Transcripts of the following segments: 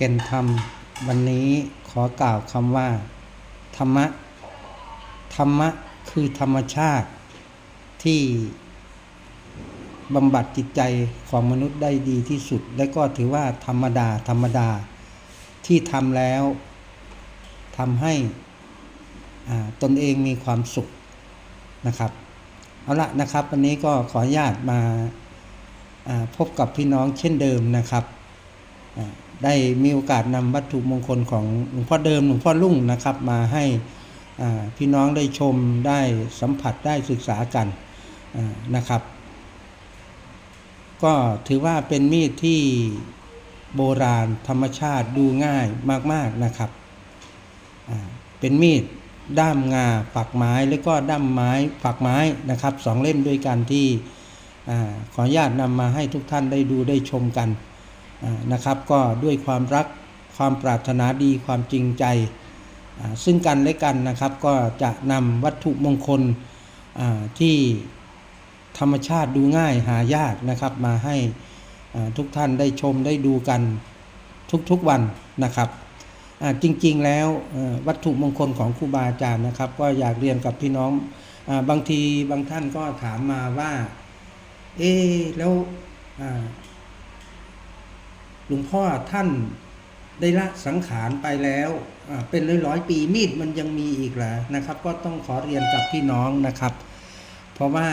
แก่นธรรม วันนี้ขอกล่าวคำว่า ธรรมะ ธรรมะคือธรรมชาติที่บำบัดจิตใจของมนุษย์ได้ดีที่สุด และก็ถือว่าธรรมดา ธรรมดา ที่ทำแล้วทำให้ตนเองมีความสุขนะครับ เอาละนะครับ วันนี้ก็ขออนุญาตมาพบกับพี่น้องเช่นเดิมนะครับ ได้มีโอกาสนำวัตถุมงคลของหลวงพ่อเดิมหลวงพ่อลุ่งนะครับ มาให้พี่น้องได้ชมได้สัมผัสได้ศึกษากันนะครับ ก็ถือว่าเป็นมีดที่โบราณธรรมชาติดูง่ายมาก ๆนะครับ เป็นมีดด้ามงาฝักไม้แล้วก็ด้ามไม้ฝักไม้นะครับสองเล่มด้วยกันที่อขออนุญาตนำมาให้ทุกท่านได้ดูได้ชมกัน นะครับก็ด้วยความรักความปรารถนาดีความจริงใจ ซึ่งกันและกันนะครับก็จะนำวัตถุมงคลที่ธรรมชาติดูง่ายหายากนะครับ มาให้ทุกท่านได้ชมได้ดูกันทุกๆวันนะครับจริงๆแล้ววัตถุมงคลของครูบาอาจารย์นะครับ ก็อยากเรียนกับพี่น้องอบางทีบางท่านก็ถามมาว่า เอ๊แล้ว หลวงพ่อท่านได้ละสังขารไปแล้วเป็นร้อยร้อยปีมีดมันยังมีอีกเหรอนะครับ ก็ต้องขอเรียนกับพี่น้องนะครับ เพราะว่า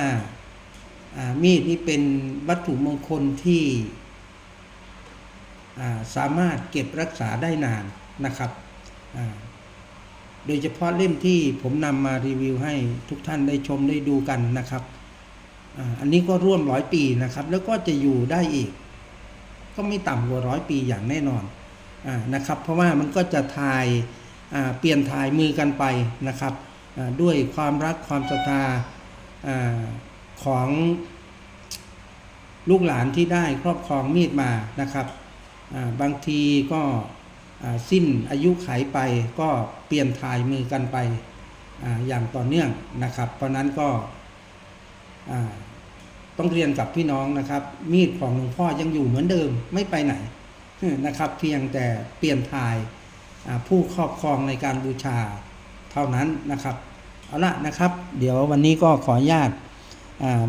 มีดนี่เป็นวัตถุมงคลที่สามารถเก็บรักษาได้นานนะครับ โดยเฉพาะเล่มที่ผมนำมารีวิวให้ทุกท่านได้ชมได้ดูกันนะครับออันนี้ก็ร่วมร้อยปีนะครับ แล้วก็จะอยู่ได้อีก ก็ไม่ต่ำกว่าร้อยปีอย่างแน่นอนอานะครับ เพราะว่ามันก็จะทายอ่าเปลี่ยนทายมือกันไปนะครับอ่าด้วยความรักความศรัทธาอ่าของลูกหลานที่ได้ครอบครองมีดมานะครับอ่าบางทีก็อ่สิ้นอายุไขไปก็เปลี่ยนถ่ายมือกันไปอาอย่างต่อเนื่องนะครับ เพราะนั้นก็อ่า ต้องเรียนกับพี่น้องนะครับ มีดของหลวงพ่อยังอยู่เหมือนเดิมไม่ไปไหนนะครับ เพียงแต่เปลี่ยนถ่ายผู้ครอบครองในการบูชาเท่านั้นนะครับเอาละนะครับ เดี๋ยววันนี้ก็ขออนุญาต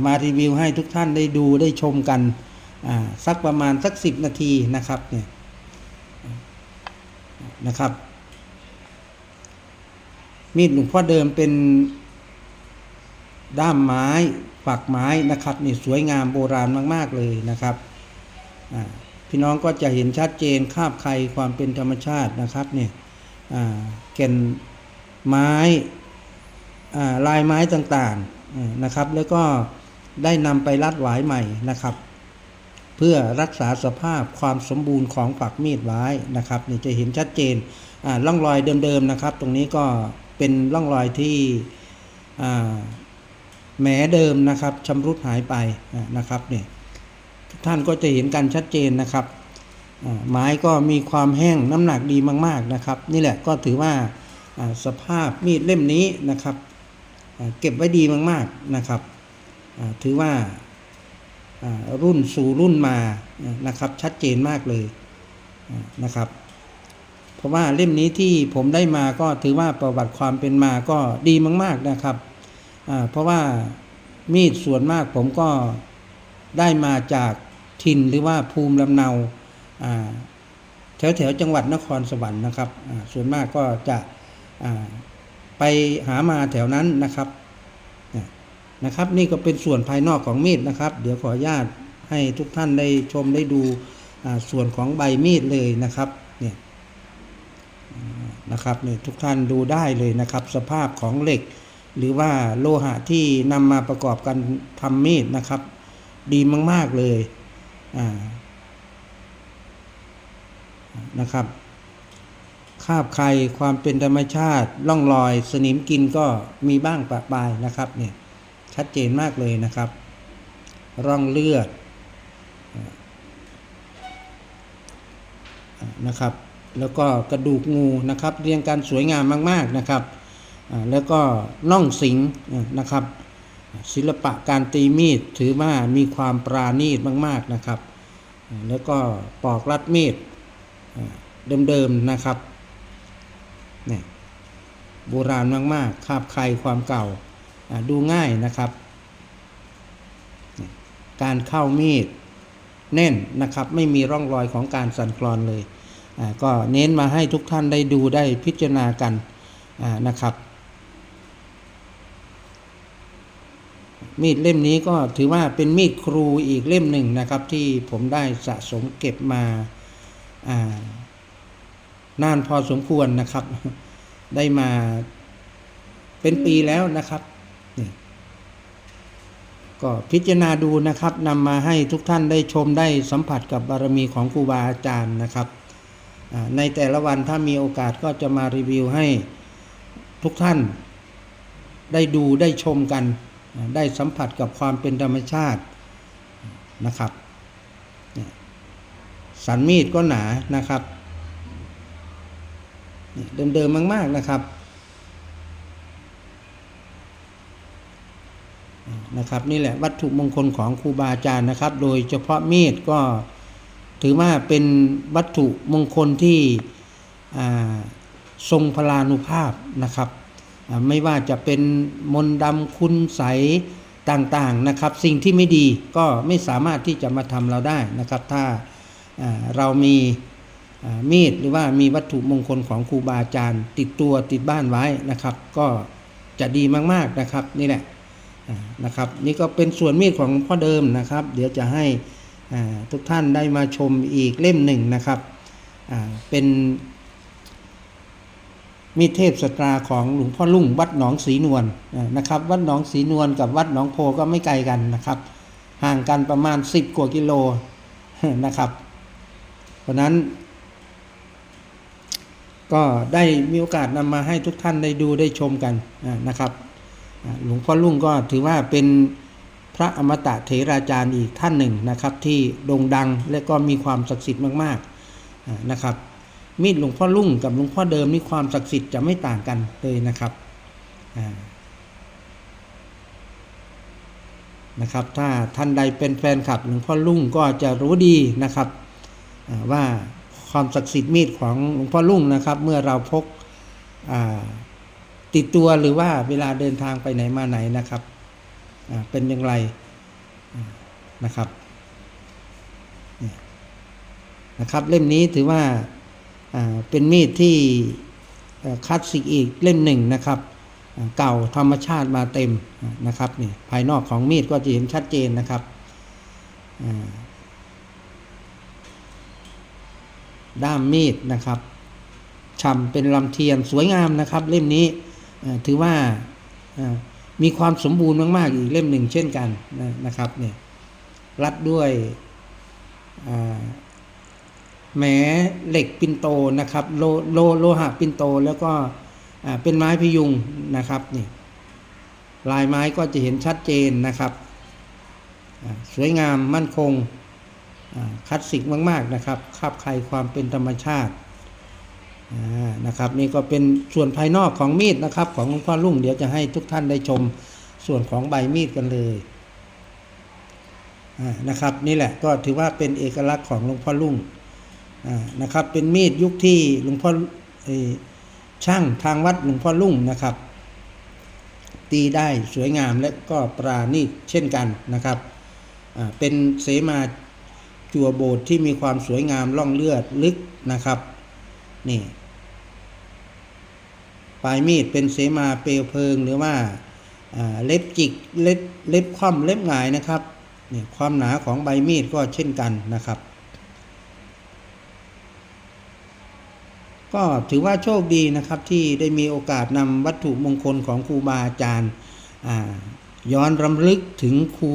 มารีวิวให้ทุกท่านได้ดูได้ชมกันสักประมาณสักสิบนาทีนะครับเนี่ยนะครับ มีดหลวงพ่อเดิมเป็น ด้ามไม้ฝักไม้นะครับนี่สวยงามโบราณมาก ๆ เลยนะครับพี่น้องก็จะเห็นชัดเจนคาบใครความเป็นธรรมชาตินะครับเนี่ยแก่นไม้ลายไม้ต่างๆอ่านะครับ แล้วก็ได้นำไปรัดหวายใหม่นะครับ เพื่อรักษาสภาพความสมบูรณ์ของฝักมีดไว้นะครับนี่จะเห็นชัดเจนอ่าร่องรอยเดิมๆนะครับ ตรงนี้ก็เป็นร่องรอยที่ แหมเดิมนะครับชำรุดหายไปนะครับเนี่ยทุกท่านก็จะเห็นกันชัดเจนนะครับไม้ก็มีความแห้งน้ำหนักดีมาก ๆนะครับ นี่แหละก็ถือว่าสภาพมีดเล่มนี้นะครับเก็บไว้ดีมากๆนะครับถือว่ารุ่นสู่รุ่นมานะครับชัดเจนมากเลยนะครับ เพราะว่าเล่มนี้ที่ผมได้มาก็ถือว่าประวัติความเป็นมาก็ดีมาก ๆนะครับ เพราะว่ามีดส่วนมากผมก็ได้มาจากถิ่นหรือว่าภูมิลำเนาแถวแถวจังหวัดนครสวรรค์นะครับ ส่วนมากก็จะไปหามาแถวนั้นนะครับนะครับ นี่ก็เป็นส่วนภายนอกของมีดนะครับ เดี๋ยวขออนุญาตให้ทุกท่านได้ชมได้ดูส่วนของใบมีดเลยนะครับเนี่ยนะครับเนี่ยทุกท่านดูได้เลยนะครับ สภาพของเหล็ก หรือว่าโลหะที่นำมาประกอบกันทำมีดนะครับ ดีมาก ๆ เลยนะครับคาบใครความเป็นธรรมชาติล่องรอย สนิมกินก็มีบ้างปะปายนะครับเนี่ยชัดเจนมากเลยนะครับ ร่องเลือดนะครับ แล้วก็กระดูกงูนะครับ เรียงกันสวยงามมาก ๆนะครับ แล้วก็น่องสิงนะครับ ศิลปะการตีมีดถือว่ามีความปราณีตมาก ๆนะครับ แล้วก็ปอกลัดมีดเดิมๆนะครับนี่โบราณมากๆคาบใครความเก่าดูง่ายนะครับ การเข้ามีดแน่นนะครับ ไม่มีร่องรอยของการสั่นคลอนเลย ก็เน้นมาให้ทุกท่านได้ดูได้พิจารณากันนะครับ มีดเล่มนี้ก็ถือว่าเป็นมีดครูอีกเล่มหนึ่งนะครับ ที่ผมได้สะสมเก็บมาานานพอสมควรนะครับ ได้มาเป็นปีแล้วนะครับนี่ก็พิจารณาดูนะครับนำมาให้ทุกท่านได้ชมได้สัมผัสกับบารมีของครูบาอาจารย์นะครับ ในแต่ละวันถ้ามีโอกาสก็จะมารีวิวให้ทุกท่านได้ดูได้ชมกัน ได้สัมผัสกับความเป็นธรรมชาตินะครับ สันมีดก็หนานะครับ เดิมๆมากๆนะครับนะครับนี่แหละวัตถุมงคลของครูบาอาจารย์นะครับ โดยเฉพาะมีดก็ถือว่าเป็นวัตถุมงคลที่ทรงพลานุภาพนะครับ ไม่ว่าจะเป็นมนต์ดำคุณใสต่างๆนะครับ สิ่งที่ไม่ดีก็ไม่สามารถที่จะมาทำเราได้นะครับ ถ้าเรามีมีดหรือว่ามีวัตถุมงคลของครูบาอาจารย์ ติดตัวติดบ้านไว้นะครับ ก็จะดีมากๆนะครับนี่แหละนะครับนี่ก็เป็นส่วนมีดของพ่อเดิมนะครับ เดี๋ยวจะให้ทุกท่านได้มาชมอีกเล่มหนึ่งนะครับเป็น มีเทพสตราของหลวงพ่อลุ่งวัดหนองศรีนวลนะครับ วัดหนองศรีนวลกับวัดหนองโพก็ไม่ไกลกันนะครับ ห่างกันประมาณ 10 กว่ากิโลนะครับ เพราะนั้น ก็ได้มีโอกาสนำมาให้ทุกท่านได้ดูได้ชมกันนะครับหลวงพ่อลุ่งก็ถือว่าเป็นพระอมตะเถราจารย์อีกท่านหนึ่งนะครับ ที่โด่งดังและก็มีความศักดิ์สิทธิ์มาก ๆนะครับ มีดหลวงพ่อลุ่งกับหลวงพ่อเดิมนี่ความศักดิ์สิทธิ์จะไม่ต่างกันเลยนะครับนะครับ ถ้าท่านใดเป็นแฟนคลับหลวงพ่อลุ่งก็จะรู้ดีนะครับว่าความศักดิ์สิทธิ์มีดของหลวงพ่อลุ่งนะครับ เมื่อเราพกติดตัวหรือว่าเวลาเดินทางไปไหนมาไหนนะครับเป็นอย่างไรนะครับนะครับ เล่มนี้ถือว่า เป็นมีดที่คลาสสิกอีกเล่มหนึ่งนะครับ เก่าธรรมชาติมาเต็มนะครับนี่ภายนอกของมีดก็จะเห็นชัดเจนนะครับด้ามมีดนะครับช่ำเป็นลำเทียนสวยงามนะครับ เล่มนี้ถือว่ามีความสมบูรณ์มาก ๆ อีกเล่มหนึ่งเช่นกันนะนะครับเนี่ยรัดด้วยอ่า แหมเหล็กปินโตนะครับโลโลโลหะปินโตแล้วก็เป็นไม้พยุงนะครับนี่ลายไม้ก็จะเห็นชัดเจนนะครับ สวยงามมั่นคงคลาสสิกมาก ๆนะครับคาบใครความเป็นธรรมชาตินะครับนี่ก็เป็นส่วนภายนอกของมีดนะครับของหลวงพ่อลุ่งเดี๋ยวจะให้ทุกท่านได้ชมส่วนของใบมีดกันเลยนะครับนี่แหละก็ถือว่าเป็นเอกลักษณ์ของหลวงพ่อลุ่ง นะครับ เป็นมีดยุคที่หลวงพ่อช่างทางวัดหลวงพ่อลุ่งนะครับ ตีได้สวยงามและก็ปราณีตเช่นกันนะครับเป็นเสมาจั่วโบสถ์ที่มีความสวยงามล่องเลือดลึกนะครับนี่ปลายมีดเป็นเสมาเปลวเพลิงหรือว่าอ่าเล็บจิกเล็บเล็บคว่ำเล็บหงายนะครับนี่ความหนาของใบมีดก็เช่นกันนะครับ ก็ถือว่าโชคดีนะครับที่ได้มีโอกาสนำวัตถุมงคลของครูบาอาจารย์ย้อนรำลึกถึงครู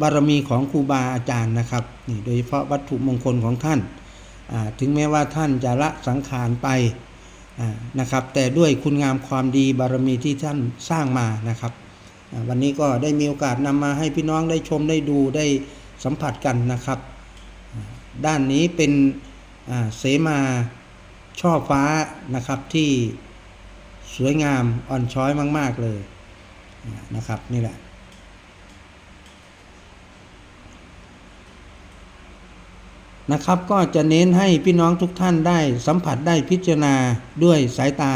บารมีของครูบาอาจารย์นะครับนี่โดยเฉพาะวัตถุมงคลของท่านถึงแม้ว่าท่านจะละสังขารไปนะครับ แต่ด้วยคุณงามความดีบารมีที่ท่านสร้างมานะครับวันนี้ก็ได้มีโอกาสนำมาให้พี่น้องได้ชมได้ดูได้สัมผัสกันนะครับ ด้านนี้เป็นเสมา ช่อฟ้านะครับที่สวยงามอ่อนช้อยมาก ๆ เลยนะครับนี่แหละ นะครับก็จะเน้นให้พี่น้องทุกท่านได้สัมผัสได้พิจารณาด้วยสายตา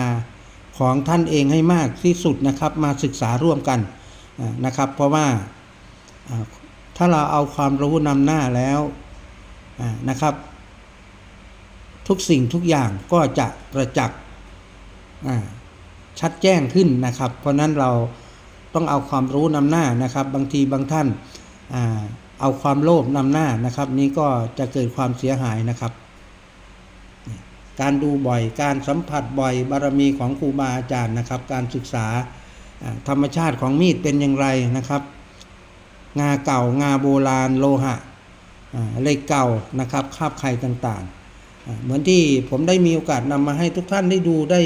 ของท่านเองให้มากที่สุดนะครับ มาศึกษาร่วมกันนะครับ เพราะว่าถ้าเราเอาความรู้นำหน้าแล้วนะครับ ทุกสิ่งทุกอย่างก็จะประจักษ์ชัดแจ้งขึ้นนะครับ เพราะนั้นเราต้องเอาความรู้นำหน้านะครับ บางทีบางท่านอาเอาความโลภนำหน้านะครับ นี้ก็จะเกิดความเสียหายนะครับ การดูบ่อยการสัมผัสบ่อยบารมีของครูบาอาจารย์นะครับ การศึกษาธรรมชาติของมีดเป็นอย่างไรนะครับ งาเก่างาโบราณโลหะเหล็กเก่านะครับคาบไข่ต่างๆ เหมือนที่ผมได้มีโอกาสนำมาให้ทุกท่านได้ดูได้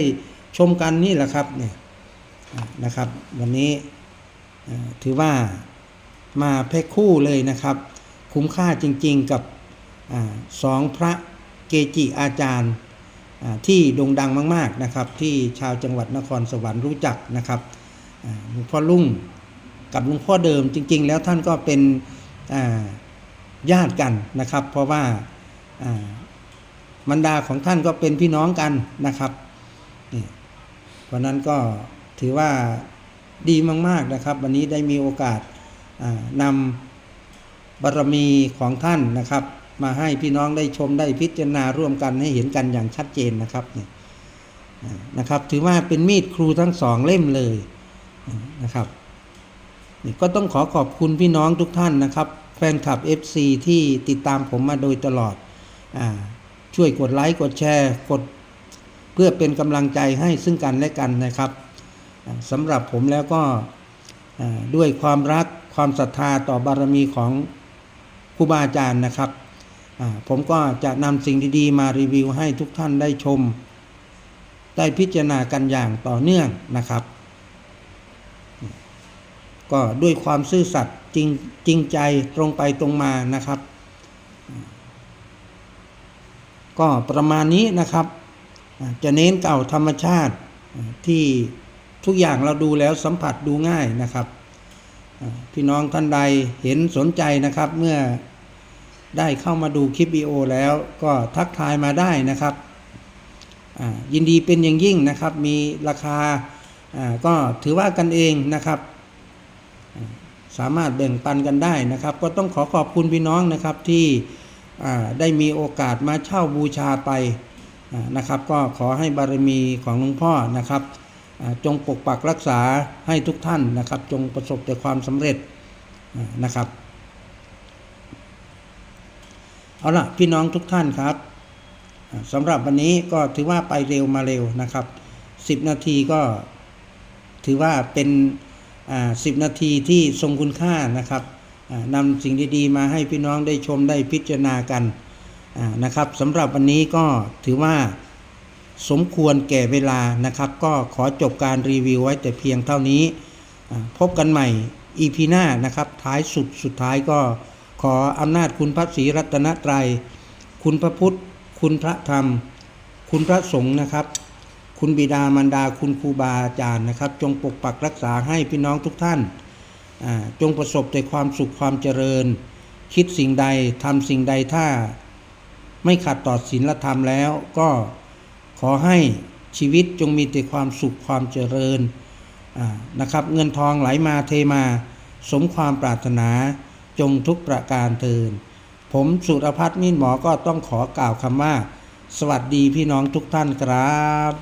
ชมกันนี่แหละครับเนี่ยนะครับ วันนี้ถือว่ามาแพ็คคู่เลยนะครับ คุ้มค่าจริงๆกับอสองพระเกจิอาจารย์ที่โด่งดังมากๆนะครับ ที่ชาวจังหวัดนครสวรรค์รู้จักนะครับหลวงพ่อลุ่งกับหลวงพ่อเดิมจริง ๆ แล้วท่านก็เป็นญาติกันนะครับ เพราะว่า บรรดาของท่านก็เป็นพี่น้องกันนะครับนี่เพราะนั้นก็ถือว่าดีมาก ๆนะครับ วันนี้ได้มีโอกาสนำบารมีของท่านนะครับ มาให้พี่น้องได้ชมได้พิจารณาร่วมกันให้เห็นกันอย่างชัดเจนนะครับเนี่อ่านะครับ ถือว่าเป็นมีดครูทั้งสองเล่มเลยนะครับนี่ก็ต้องขอขอบคุณพี่น้องทุกท่านนะครับ แฟนคลับ FC ที่ติดตามผมมาโดยตลอดอ่า ช่วยกดไลค์กดแชร์กดเพื่อเป็นกำลังใจให้ซึ่งกันและกันนะครับสำหรับผมแล้วก็ด้วยความรักความศรัทธาต่อบารมีของครูบาอาจารย์นะครับผมก็จะนำสิ่งดีๆ มารีวิวให้ทุกท่านได้ชม ได้พิจารณากันอย่างต่อเนื่องนะครับ ก็ด้วยความซื่อสัตย์จริงจริงใจตรงไปตรงมานะครับ ก็ประมาณนี้นะครับ จะเน้นเก่าธรรมชาติที่ทุกอย่างเราดูแล้วสัมผัสดูง่ายนะครับพี่น้องท่านใดเห็นสนใจนะครับเมื่อได้เข้ามาดูคลิปวิดีโอแล้วก็ทักทายมาได้นะครับ ยินดีเป็นอย่างยิ่งนะครับ มีราคาก็ถือว่ากันเองนะครับ สามารถแบ่งปันกันได้นะครับ ก็ต้องขอขอบคุณพี่น้องนะครับที่ ได้มีโอกาสมาเช่าบูชาไปนะครับ ก็ขอให้บารมีของหลวงพ่อนะครับ จงปกปักรักษาให้ทุกท่านนะครับ จงประสบแต่ความสำเร็จนะครับ เอาละพี่น้องทุกท่านครับสำหรับวันนี้ก็ถือว่าไปเร็วมาเร็วนะครับ 10 นาทีก็ถือว่าเป็น 10 นาทีที่ทรงคุณค่านะครับ นำสิ่งดีๆมาให้พี่น้องได้ชมได้พิจารณากันนะครับสำหรับวันนี้ก็ถือว่าสมควรแก่เวลานะครับ ก็ขอจบการรีวิวไว้แต่เพียงเท่านี้ พบกันใหม่ EP หน้านะครับ ท้ายสุดสุดท้ายก็ขออำนาจคุณพระศรีรัตนตรัย คุณพระพุทธ คุณพระธรรม คุณพระสงฆ์นะครับ คุณบิดามารดาคุณครูบาอาจารย์นะครับ จงปกปักรักษาให้พี่น้องทุกท่าน จงประสบแต่ความสุขความเจริญ คิดสิ่งใดทำสิ่งใดถ้า ไม่ขัดต่อศีลธรรมแล้ว ก็ขอให้ชีวิตจงมีแต่ความสุขความเจริญนะครับ เงินทองไหลมาเทมา สมความปรารถนาจงทุกประการเทินผมสุรพัฒน์มินหมอก็ต้องขอกล่าวคำว่า สวัสดีพี่น้องทุกท่านครับ